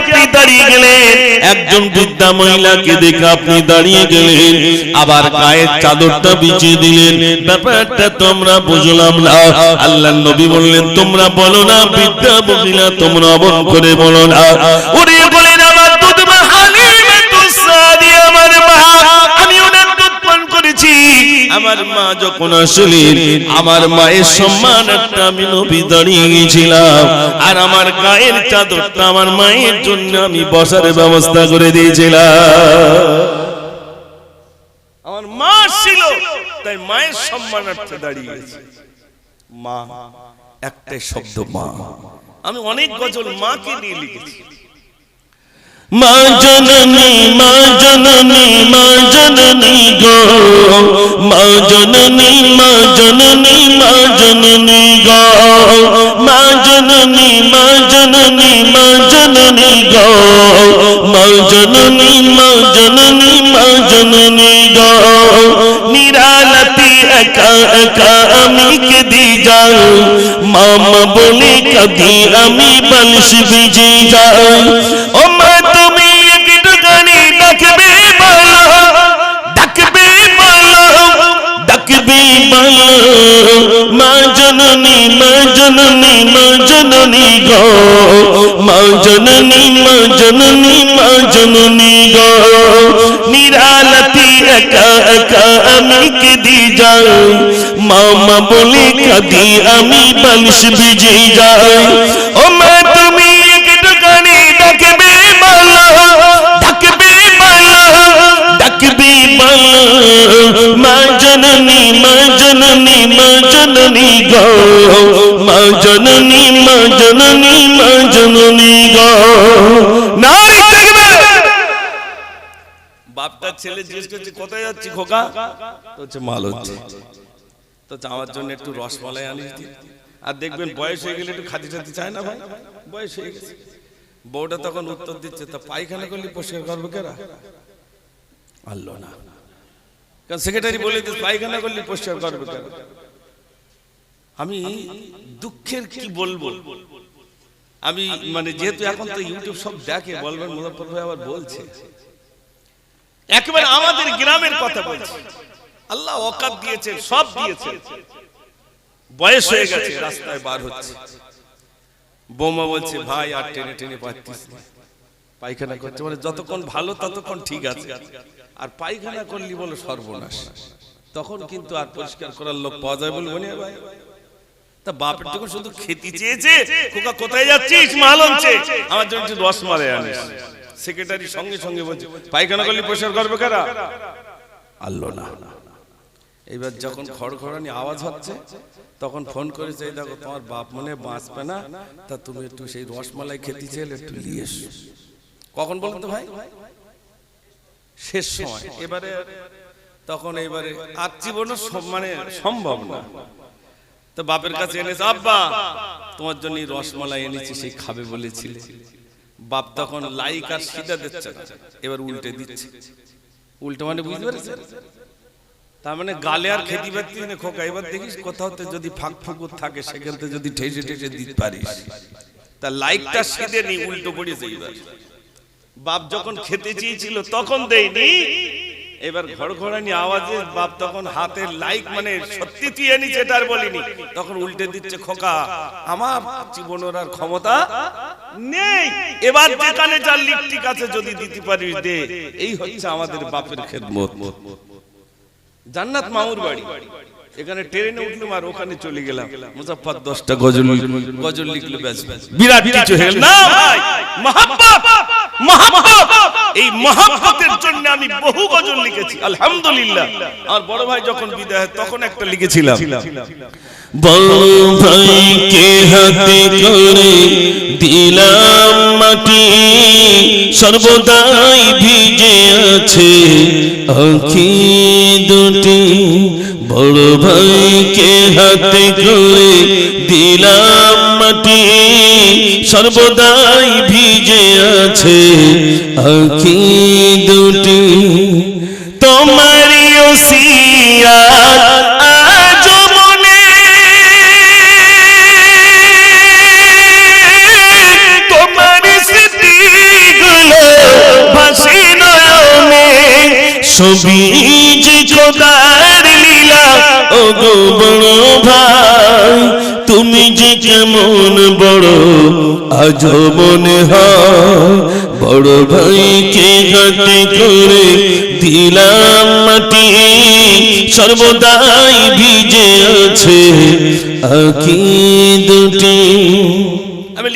আপনি দাঁড়িয়ে গেলেন। একজন বৃদ্ধা মহিলাকে দেখে আপনি দাঁড়িয়ে গেলেন। আবার গায়ের চাদরটা বিছিয়ে দিলেন। ব্যাপারটা তোমরা বুঝলাম না। আল্লাহ নবী বললেন, তোমরা বলো না, বৃদ্ধা মহিলা, তোমরা অবন করে বলো না। উনি আমার মা যখন আসলেন, আমার মায়ের সম্মান একটা আমি নবী দাঁড়িয়ে গিয়েছিলাম আর আমার গায়ের চাদরটা আমার মায়ের জন্য আমি বসার ব্যবস্থা করে দিয়েছিলাম। আমার মা ছিল, তাই মায়ের সম্মানার্থে দাঁড়িয়ে গেছে মা, একটাই শব্দ মা। আমি অনেক গজল মাকে নিয়ে লিখেছি। মা জননী মা জননী মা জননী গো। মা জননী মা জননী মা জননী গো। মা জননী মা জননী মা জননী গো। মা জননী মা জননী মা জননী গো। নিরালতি একা একা আমি কেঁদে যাই। মামা বলে কদি আমি বলস বিজে যাই। ও বলো মা জননী মা জননী মা জননী গো। মা জননী মা জননী মা জননী গো। নিরালতি একা একা আমি কেঁদে যাই। মামা বলে কাঁদি আমি বালিশ ভিজে যাই। ও মা, তুমি একটু ডাকবে বলো ডাকবে বলো ডাকবে বলো মা মা মা জননী গো, মা জননী মা জননী মা জননী গো। নারী দেখবে বাপটা ছেলে জিজ্ঞেস করছে, কোথায় যাচ্ছি খোকা? তো হচ্ছে মাল হচ্ছে। তো যাওয়ার জন্য একটু রসমালাই আনিস। আর দেখবেন বয়স হয়ে গেলে একটু খাতি টাতি চায় না ভাই? বয়স হয়ে গেছে। বউটা তখন উত্তর দিচ্ছে, তা পায়খানা করলে পরিষ্কার করবে কেরা? আল্লো না। কারণ সেক্রেটারি বলে পায়খানা করলে পরিষ্কার করবে কেরা আমি দুঃখের কি বলব? আমি মানে যেহেতু এখন তো ইউটিউব সব দেখে বলবেন মুজফর ভাই আবার বলছে। একেবারে আমাদের গ্রামের কথা বলছি। আল্লাহ অকাত দিয়েছে সব দিয়েছে। বয়স হয়ে গেছে রাস্তায় বার হচ্ছে। বোমা বলছে ভাই আর টেনে টেনে পাচ্ছিস পায়খানা করছে মানে যতক্ষণ ভালো ততক্ষণ ঠিক আছে। আর পায়খানা করলি বলো সর্বনাশ। তখন কিন্তু আর পরিষ্কার করার লোক পাওয়া যায় বলব না ভাই। তা বাপের যখন শুধু খেতে চেয়েছে, খোকা কোথায় যাচ্ছিস? মাল হচ্ছে আমার জন্য একটু রস মারে আনিস। সেক্রেটারি সঙ্গে সঙ্গে বলছে, পায়খানা করলে পরিষ্কার করবে কারা? আল্লো না। এবার যখন খড়খড়ানি আওয়াজ হচ্ছে, তখন ফোন করেছে, এই দেখো, তোমার বাপ মনে বাঁচবে না? তা তুমি একটু সেই রসমালাই খেতে চাইলে একটু নিয়ে এসো। কখন বলুন তো ভাই? শেষ সময়। এবারে তখন এবারে আর জীবনে সম- মানে সম্ভব না। তো বাপের কাছে এনেছে, আব্বা, তোমার জন্য রসমালাই এনেছি, সেই খাবে বলেছিলে। বাপ তখন লাইক আর সিধা দিচ্ছে এবার উল্টে দিচ্ছে। উল্টে মানে বুঝতে পেরেছে তার মানে গালে আর খেতে পারতি না খোকা। এবার দেখিস কোথাও যদি ফাঁক ফুকুর থাকে, সেখান থেকে যদি ঠেসে ঠেসে দিতে পারিস। তা লাইকটা সিধে নি, উল্টো করেছে এবার। বাপ যখন খেতে চেয়েছিল তখন দেয়নি। এবার ঘড়ঘড়ানি আওয়াজে বাপ তখন হাতের লাইক মানে সত্যি তুই এনেছে এটা আর বলিনি। তখন উল্টে দিচ্ছে খোকা আমার জীবনের আর ক্ষমতা নেই। এবার যেখানে যার লিপটিক আছে যদি দিতে পারিস দে। এই হচ্ছে আমাদের বাপের খেদমত। জান্নাত মামুর বাড়ি। এখানে ট্রেনে উঠলাম আর ওখানে চলে গেলাম। মুজাফফর দশটা গজল গজল লিখলে। ব্যাস। বিরাট কিছু হয়ে গেল। না ভাই। মহাব্বত। মহাব্বত। এই মহাব্বতের জন্য আমি বহু গজল লিখেছি। আলহামদুলিল্লাহ। আর বড় ভাই যখন বিদায় হয় তখন একটা লিখেছিলাম। বড় ভাইকে হাতে করে দিলাম মাটি? সর্বদাই ভিজে আছে আখি দুটি। বড় ভাইকে হাতে করে দিলাম মাটি সর্বদাই ভিজে আছে আখি দুটি বড় ভাই, তুমি যে কেমন বড় আজ মনে হয় ভাইকে হাতে করে দিলাম মাটি। সর্বদাই ভিজে আছে আখি দুটি।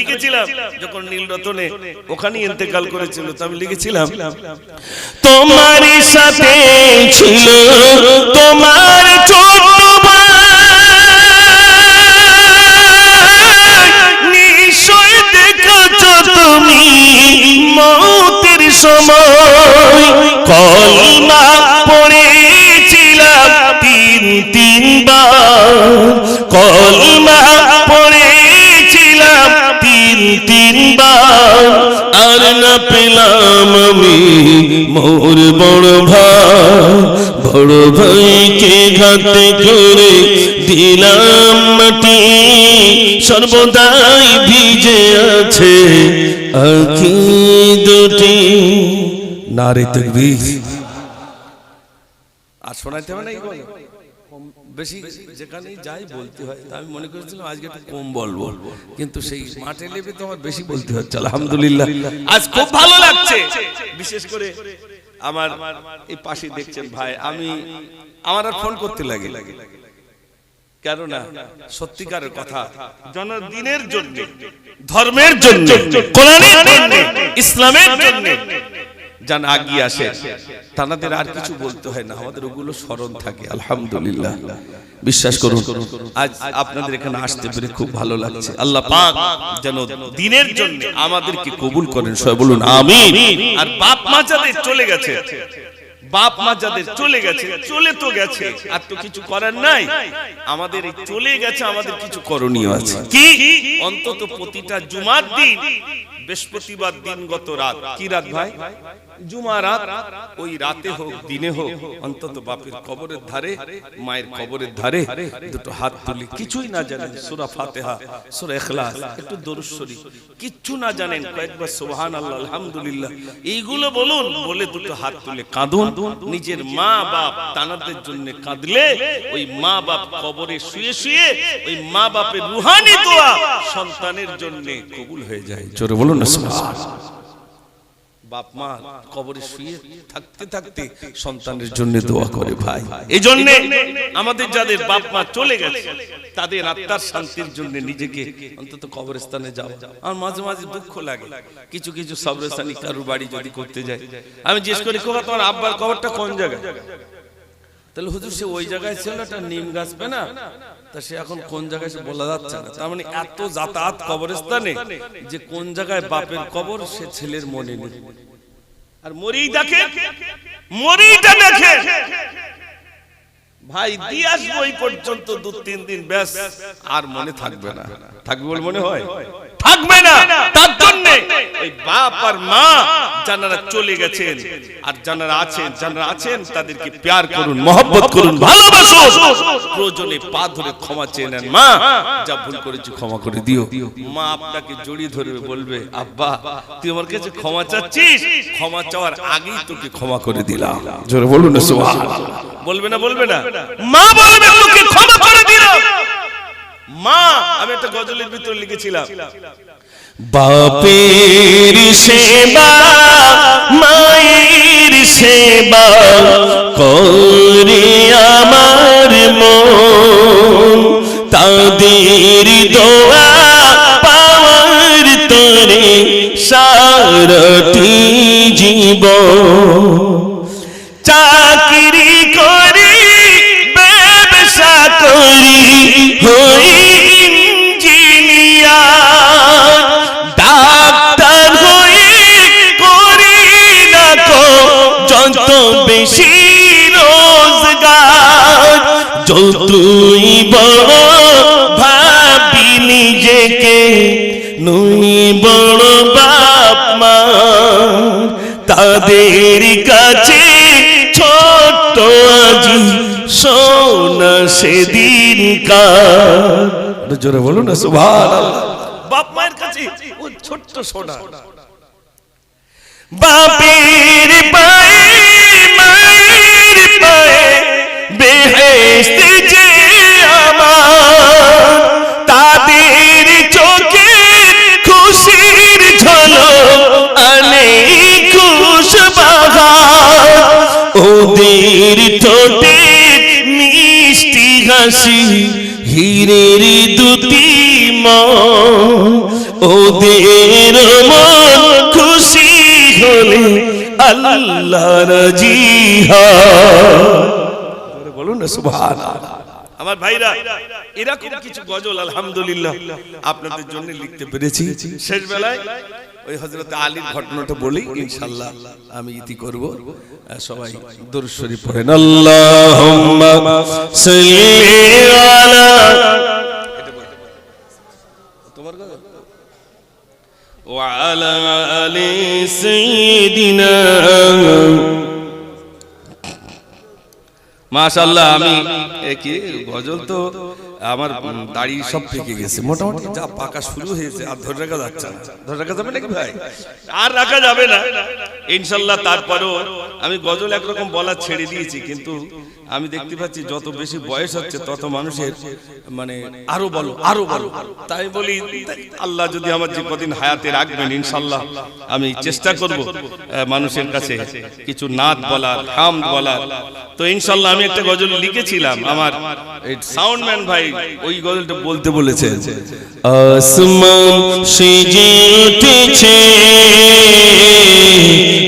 লিখেছিলাম, যখন নীল রতনে ওখানে ইন্তেকাল করেছিল আমি লিখেছিলাম তোমার সাথে ছিল তোমার ছোট। নিশ্চয় দেখেছ তুমি মৌতের সময় কলমা পড়েছিলাম আমি মোর বড় ভাই, বড় ভাইকে ঘাতে করে দিলাম মাটি। সর্বদাই ভিজে আছে আখি দুটি। নারে তকবীর। আর শোনাইতে হবে না বেশি যেখানেই যাই বলতে হয়। তা আমি মনে করেছিলাম আজকে একটু কম বলব। কিন্তু সেই মাঠে লেবে তো আমার বেশি বলতে হচ্ছে আলহামদুলিল্লাহ। আজ খুব ভালো লাগছে। বিশেষ করে আমার এই পাশে দেখছেন ভাই আমি আমার আর ফোন করতে লাগে। কেননা সত্যিকারের কথা জনদিনের জন্য ধর্মের জন্য কোরআনের জন্য ইসলামের জন্য যান আগিয়ে আসে। তানাদের আর কিছু বলতে হয় না আমাদের ওগুলো স্মরণ থাকে আলহামদুলিল্লাহ। বিশ্বাস করুন আজ আপনাদের এখানে আসতে পেরে খুব ভালো লাগছে। আল্লাহ পাক যেন দিনের জন্য আমাদেরকে কবুল করেন। সবাই বলুন আমিন। আর বাপ মা যাদের চলে গেছে বাপ মা যাদের চলে গেছে চলে তো গেছে। আর তো কিছু করার নাই। আমাদের এই চলে গেছে আমাদের কিছু করণীয় আছে। কি? অন্তত প্রতিটা জুমার দিন বৃহস্পতিবার দিন গত রাত কি রাত। ভাই এইগুলো বলুন, বলে দুটো হাত তুলে কাঁদুন। নিজের মা বাপ তানাদের জন্য কাঁদলে, ওই মা বাপ কবরে শুয়ে শুয়ে, ওই মা বাপের রুহানি দোয়া সন্তানের জন্য কবুল হয়ে যায়। জোরে বলুন না। বাপ মা কবরে শুয়ে থাকতে থাকতে সন্তানের জন্য দোয়া করে ভাই। এই জন্য আমাদের যাদের বাপ মা চলে গেছে তাদের আত্মার শান্তির জন্য নিজেকে অন্তত কবরস্থানে যাও। আর মাঝে মাঝে দুঃখ লাগে। কিছু কিছু সবরস্থানি কারুর বাড়ি যদি করতে যায় আমি জিজ্ঞেস করি কোথা তোমার আব্বার কবরটা কোন জায়গায়? তাহলে হুজুর সে ওই জায়গায় ছিল একটা নিম গাছ না? তা সে এখন কোন জায়গায় সে বলা যাচ্ছে না। তার মানে এত যাতায়াত কবরস্থানে যে কোন জায়গায় বাপের কবর, সে ছেলের মনে নেই। আর মরেই দেখে মরেইটা দেখে। ভাই, দিয়ে আসব পর্যন্ত দু তিন দিন, ব্যাস। আর মনে থাকবে না। থাকবে বলে মনে হয়? থাকবে না। তার জন্য ওই বাপ আর মা যারা চলে গেছেন। আর যারা আছেন যারা আছেন তাদেরকে প্যার করুন মহব্বত করুন ভালোবাসুন। প্রয়োজনে পা ধরে ক্ষমা চেয়ে নেন। মা যা ভুল করেছি ক্ষমা করে দিও। মা আপনাকে জড়িয়ে ধরবে বলবে আব্বা তুই আমার কাছে ক্ষমা চাচ্ছিস? ক্ষমা চাওয়ার আগেই তোকে ক্ষমা করে দিলাম। জোরে বলুন না সুবহানাল্লাহ। বলবে না বলবে না। মা বলবে তোকে ক্ষমা মা, আমি একটা গজলের ভিতর লিখেছিলাম। বাপের সেবা, মায়ের সেবা করে আমার মন। তাদের দোয়া পাওয়ার তরে সারটি জীবন। চাকরি করি, ব্যবসা করি হই বড় ভাবি নিজেকে নই বড় বাপ মা। তাদের কাছে ছোট্ট আজি সোনা সেদিন কার। জোরে বলুন না সুবহানাল্লাহ। বাপ মায়ের কাছে ও ছোট্ট সোনা। বাপের পায়ে মায়ের বেহেস্ত ওদের ঠোঁটে মিষ্টি হাসি, হীরের দুটি ওদের মন খুশি হলে আল্লাহ রাজি বলুন না সুবহান আমার ভাইরা, এরকম কিছু গজল, আলহামদুলিল্লাহ, আপনাদের জন্য লিখতে পেরেছি। শেষ বেলায় ওই হজরত আলীর ঘটনাটা বলি ইনশাল্লাহ আমি ইতি করব আর সবাই দরুদ শরীফ পড়েন আল্লাহুম্মা সাল্লি আলা তোমার গজল وعلى آل سيدنا মাশাল্লাহ আমি এ কি গজল তো আমার দাড়ি সব পেকে গেছে। মোটামুটি যা পাকা শুরু হয়েছে, আর ধরে রাখা যাচ্ছে ধরে রাখা যাবে নাকি ভাই? আর রাখা যাবে না। ইনশাল্লাহ তারপরও আমি গজল একরকম বলা ছেড়ে দিয়েছি, কিন্তু আমি দেখতে পাচ্ছি যত বেশি বয়স হচ্ছে, তত মানুষের মানে আরও বলো আরও বলো। তাই বলি, আল্লাহ যদি আমার যে কদিন হায়াতে রাখবেন, ইনশাল্লাহ আমি চেষ্টা করব মানুষের কাছে কিছু নাদ বলার হাম বলার। তো ইনশাল্লাহ আমি একটা গজল লিখেছিলাম, আমার সাউন্ডম্যান ভাই ওই গজলটা বলতে বলেছে। আসমান সেজে উঠেছে,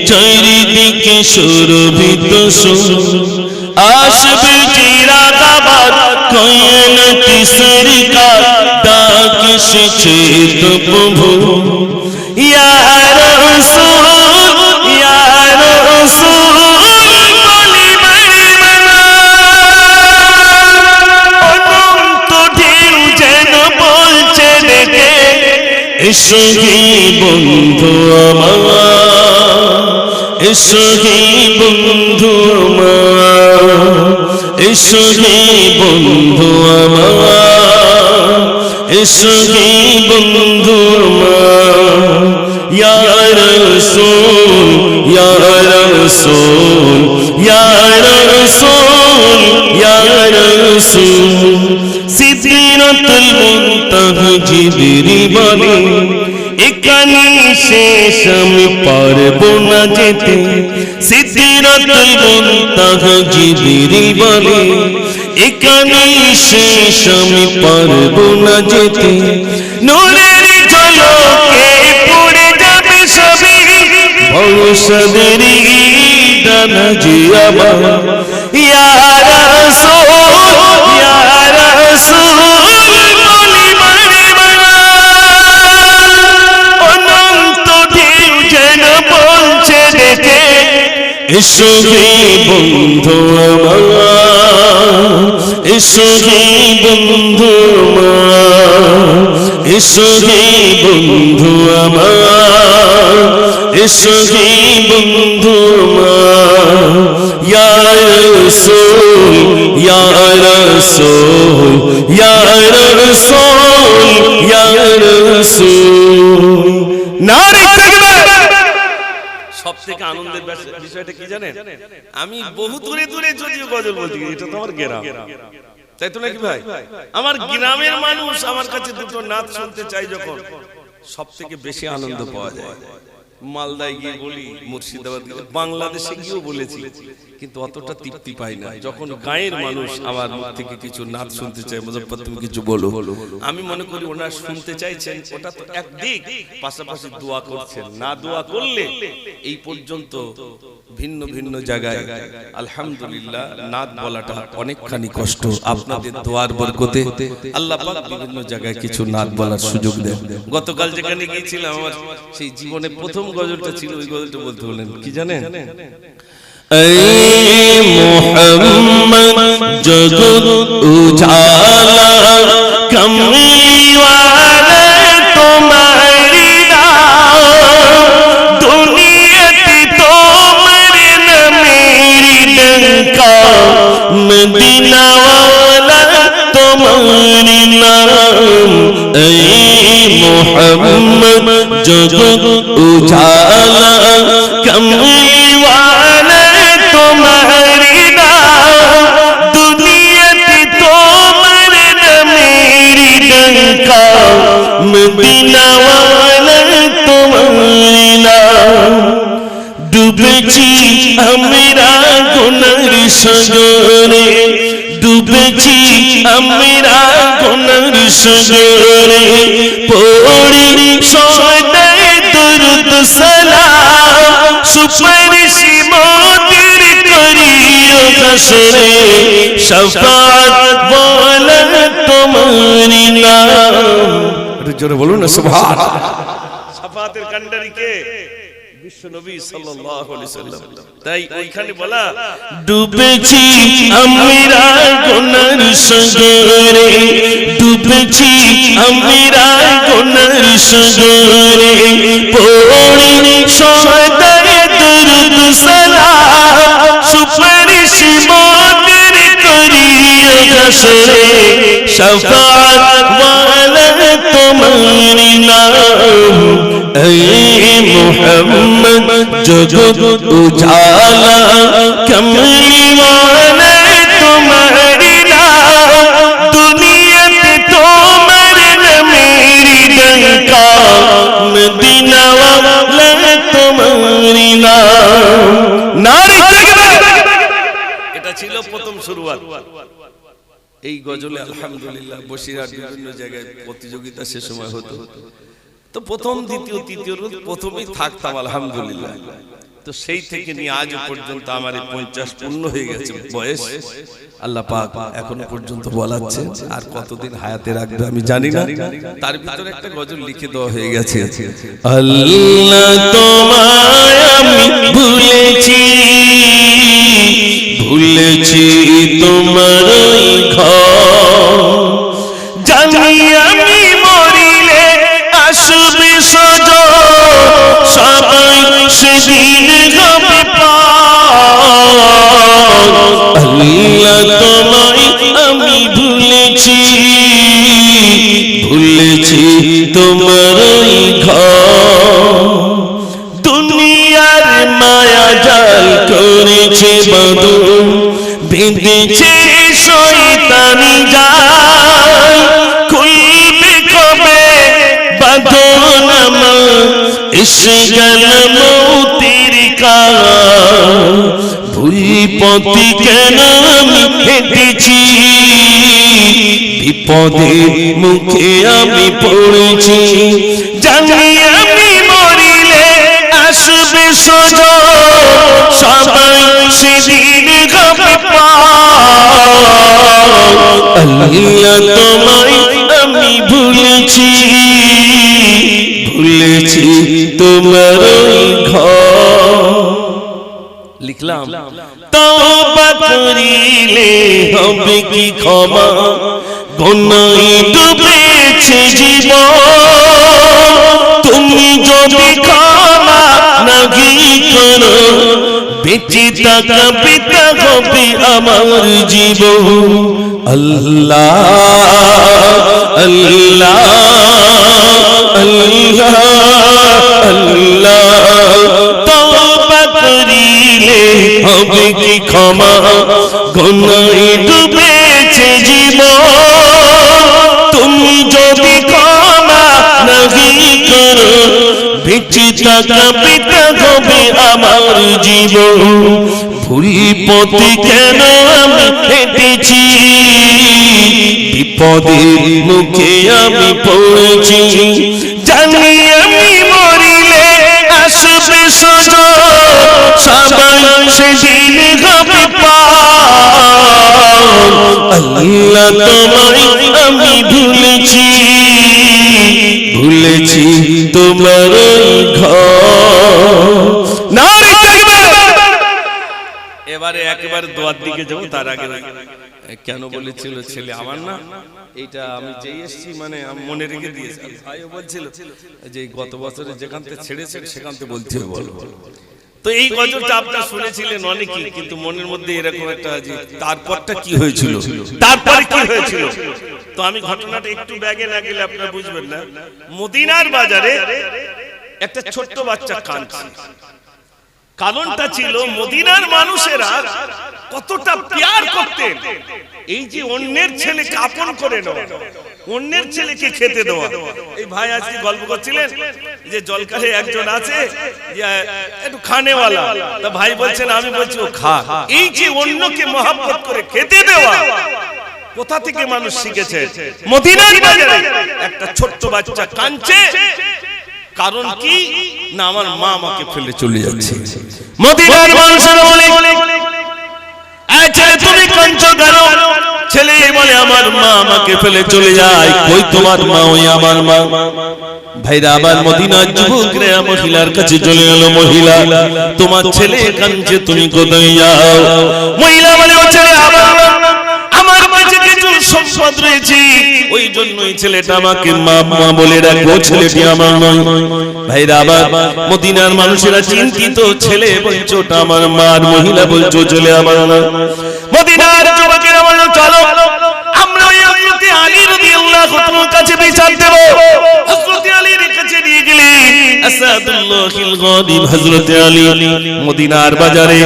চারিদিকে সুরভিত সুর। আসবে চিরাগাবার কয়নতি সরকার তো ইয়া এসো হে বন্ধু আমার, এসো হে বন্ধু আমার, এসো হে বন্ধু আমার, এসো হে বন্ধু আমার। রাসূল, ইয়া রাসূল ইয়া রাসূল ইয়া রাসূল। এখানে শেষ আমি পারব না যেতে। সিদরাতুল মুনতাহা জিবরি বলে এখানে শেষ আমি পারব না যেতে। নূরের ঝলকে পড়ে যাবে সবই ভবিষ্যতের দানা জি আমার এসো হে বন্ধু আমার এসো হে বন্ধু আমার এসো হে বন্ধু আমার এসো হে বন্ধু আমার ইয়া রাসূল ইয়া রাসূল ইয়া রাসূল ইয়া রাসূল নারে তাকবীর সব থেকে আনন্দের বিষয়টা কি জানেন? আমি বহু দূরে দূরে যদিও গজল বলছি এটা তো গেরাম। গ্রাম তাই তো নাকি ভাই? আমার গ্রামের মানুষ আমার কাছে দুটো নাচ শুনতে চাই যখন সব থেকে বেশি আনন্দ পাওয়া যায়। মালদায় গিয়ে বলি, মুর্শিদাবাদ বাংলাদেশে গিয়েও বলেছি, কিন্তু অতটা তৃপ্তি পাই না। যখন গায়ের মানুষ আমার থেকে কিছু নাচ শুনতে চায় মুজফর তুমি কিছু বলো। আমি মনে করি ওনার শুনতে চাইছেন, ওটা তো একদিক পাশাপাশি দোয়া করছেন। না দোয়া করলে এই পর্যন্ত ভিন্ন ভিন্ন জায়গায় আলহামদুলিল্লাহ নাদ বলাটা অনেকখানি কষ্ট। আপনাদের দোয়ার বরকতে আল্লাহ পাক বিভিন্ন জায়গায় কিছু নাদ বলার সুযোগ দেন। গতকাল যেখানে গিয়েছিলাম আমার সেই জীবনে প্রথম গজলটা ছিল ওই গজলটা বলতে বলেন কি জানেন? এই মোহাম্মদ জগৎ উজালা কমলিওয়া মদিনাওয়ালা তোমার নাম এই মোহাম্মদ জগৎ উজালা কমলিওয়ালা তোমার মদিনাওয়ালা তোমার নাম ডুবেছি আমরা সাগরে ডুবেছি আমরা গুনার সাগরে পড়ি সদায় দুরুদ সালাম, সুপারিশ মোদের করিও হাসরে। শাফাত বলা তোমার নাম। জোরে বলুন বিশ্ব নবী সাল্লাল্লাহু আলাইহি সাল্লাম। তাই ওইখানে বলা ডুবেছি আমরা গুনার সাগরে ডুবেছি আমরা গুনার সাগরে পড়ি সদায় দুরুদ সালাম সুপারিশ মোদের আসরে শফাত ওয়ালা তোমার নাম اے محمد جگ اجالا کملی والا تمہاری نام دنیا تو مرن میری دنکا مدینہ والا تمہاری نام نعرہ এটা ছিল প্রথম শুরুয়াত এই গজলে আলহামদুলিল্লাহ বসিরহাট বিভিন্ন জায়গায় প্রতিযোগিতা সে সময় হতো। তো প্রথম, দ্বিতীয়, তৃতীয় প্রথমেই থাকতাম আলহামদুলিল্লাহ। তো সেই থেকে নিয়ে আজ পর্যন্ত আমার পঞ্চাশ পূর্ণ হয়ে গেছে বয়স। আল্লাহ পাক এখনও পর্যন্ত বলাচ্ছে আর কতদিন হায়াতে রাখবে আমি জানি না। তার ভিতরে একটা গজল লিখে দেওয়া হয়ে গেছে। আল্লাহ তোমায় আমি ভুলেছি ভুলেছি বেঁধেছে শয়তানি জাল, খুলবে কবে বাঁধন আমার এসে গেল মৌতির ভুল কেন আমি হেঁটেছি? বিপদের মুখে আমি পড়েছি। জানি আমি মরিলে আসবে সোজ সবাই সেদিন হবে আল্লাহ তোমায় আমি ভুলেছি। ভুলেছি তোমার ঘর। লিখলাম, তওবা করিলে হবে কি ক্ষমা? গুনাই ডুবেছে জীবন। তুমি যদি ক্ষমা নাহি করো? বেঁচে থাকা পিতা হবে আমার জীবন। আল্লাহ আল্লাহ আল্লাহ আল্লাহ। তওবা করিলে হবে কি ক্ষমা? গুনাই বেঁচে থাকা হবে আমার জীবন। ভুল পথে কেন আমি হেঁটেছি? বিপদের মুখে আমি পড়েছি। জানি আমি মরিলে আসবে সজ সবাই সেদিন হবে আল্লাহ তোমায় আমি ভুলেছি। ভুলেছি তোমার এবারে একবার দোয়ার দিকে যাব তার আগে কেন বলেছিল ছেলে আমার না? এইটা আমি যেই এসছি মানে মনে রেখে দিয়েছি। ভাইও বলছিল যে গত বছরে যেখান থেকে ছেড়েছে সেখান থেকে বলছিল বল বল। তো এই গজলটা আপনারা শুনেছিলেন অনেকেই কিন্তু মনের মধ্যে এরকম একটা যে তারপরটা কি হয়েছিল? তারপরে কি হয়েছিল? তো আমি ঘটনাটা একটু ব্যাগে না গেলে আপনারা বুঝবেন না। মদিনার বাজারে একটা ছোট্ট বাচ্চা কাঁদছে। কারণটা ছিল মদিনার মানুষেরা কতটা প্যার করতেন। এই যে অন্যের ছেলে কাপন করে নেওয়া। অন্যের ছেলেকে খেতে দেওয়া। এই ভাই আজকে গল্প করছিলেন যে জলকারে একজন আছে একটু খানেওয়ালা। তা ভাই বলছেন আমি বলছি ও খা। এই যে অন্যকে মহাব্বত করে খেতে দেওয়া। কোথা থেকে মানুষ শিখেছে? মদিনার বাজারে। একটা ছোট্ট বাচ্চা কাঁদছে। কারণ কি? না আমার মা আমাকে ফেলে চলে যাচ্ছে। মদিনার মানুষের বলে ছেলে তুমি কাঁদছো কেন? ছেলে বলে আমার মা আমাকে ফেলে চলে যায়। কই তোমার মা ওই আমার মা? ভাইরা, আবার মদিনার যুবকরা মহিলার কাছে চলে গেল মহিলা, তোমার ছেলে কাঁদছে, তুমি কোথায় যাও? মহিলা বলে, ও ছেলে, আমার আমার কাছে কিছু সম্পদ রয়েছে, ওই ছেলেটা আমাকে মা মা বলে ছেলেটি আমার নয়। ভাইরা, আবার মদিনার মানুষেরা চিন্তিত, ছেলে বলছো আমার মার মহিলা বলছো চলে আমার মদিনার যুবকেরা কাছে বিচার দেব। হযরতে আলীর কাছে নিয়ে আসাদুল্লাহিল হযরতে আলী মদিনার বাজারে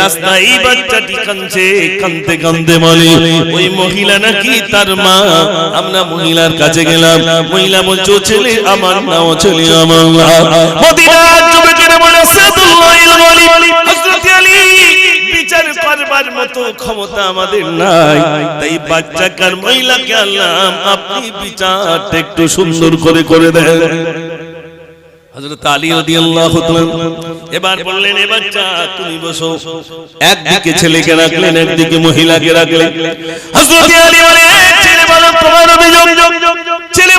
রাস্তায় এই বাচ্চাটি কাঁদছে, কাঁদতে কাঁদতে বলে, ওই মহিলা নাকি তার মা? আমরা মহিলার কাছে গেলাম। মহিলা বলছো ছেলে আমার না ছেলে আমার মদিনার বলে, আসাদুল্লাহিল হযরতে আলী করবার মতো ক্ষমতা আমাদের নাই। তাই বাচ্চাকার মহিলাকে আল্লাহ, আপনি বিচারটা একটু সুন্দর করে করে দেন। বাচ্চা একদিকে ছেলেকে রাখলেন, একদিকে মহিলাকে রাখলেন। হযরত আলী বলে "এই ছেলে বলো তোমার অভিযোগ? ছেলে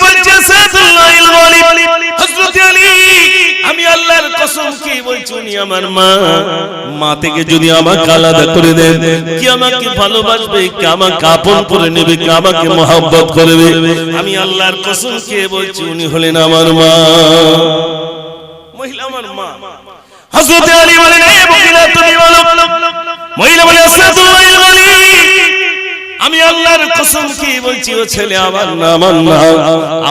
আমি আল্লাহর কসম কি বলছি উনি হলেন আমার মা। মহিলা আমার মা। হযরত আলী বলেন মহিলা বলো। গালিব আমি আল্লাহর কসম কি বলছি, ও ছেলে আমার না আমার না।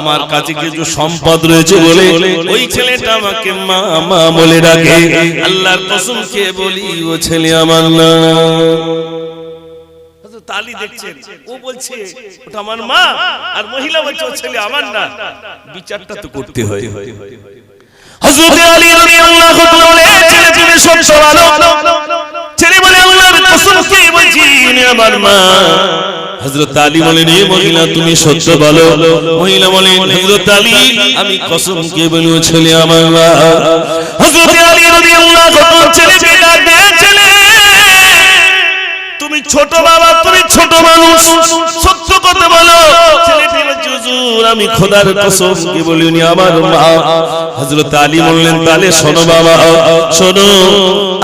আমার কাছে কিছু সম্পদ রয়েছে বলে ওই ছেলেটা আমাকে মা মা বলে ডাকে। আল্লাহর কসম কে বলি, ও ছেলে আমার না। আলী দেখছেন, ও বলছে, ওটা আমার মা আর মহিলা বলছে, ও ছেলে আমার না। বিচারটা তো করতে হয়। হযরত আলী রাদিয়াল্লাহু তাআলা ছেলে তুমি সত্য বলো ছেলে বলে বলছি ইনি আমার মা। হযরত আলী বলেন এ মহিলা তুমি সত্য বলো। মহিলা বলেন হযরত আলী আমি কসম কে ছেলে আমার মা। হযরত আলী রাদিয়াল্লাহু তাআলা ছেলে তুমি ছোট বাবা তুমি ছোট মানুষ। সত্য কথা বলো। আমি খোদার কসম কি বলি উনি আমার মা। হযরত আলী বললেন, তাহলে শোনো বাবা, শোনো,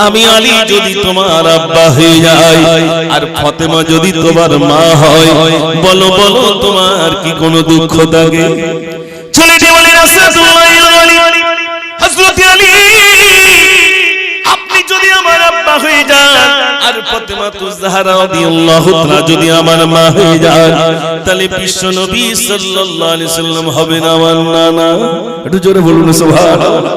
আমি আলী যদি তোমার আব্বা হয়ে যাই, আর ফাতেমা যদি তোমার মা হয়, বলো বলো, তোমার কি কোনো দুঃখ থাকে? ছেলেটি বলে রাসূলুল্লাহিল আলী হযরত আলী, আপনি যদি আমার হয়ে যান। আর ফাতেমা তুজহারা রাদিয়াল্লাহু তাআলা যদি আমার মা হয়ে যান, তাহলে বিশ্ব নবী সাল্লাল্লাহু আলাইহি সাল্লাম হবে না আমার নানা। একটু জোরে বলুন, সুবহানাল্লাহ।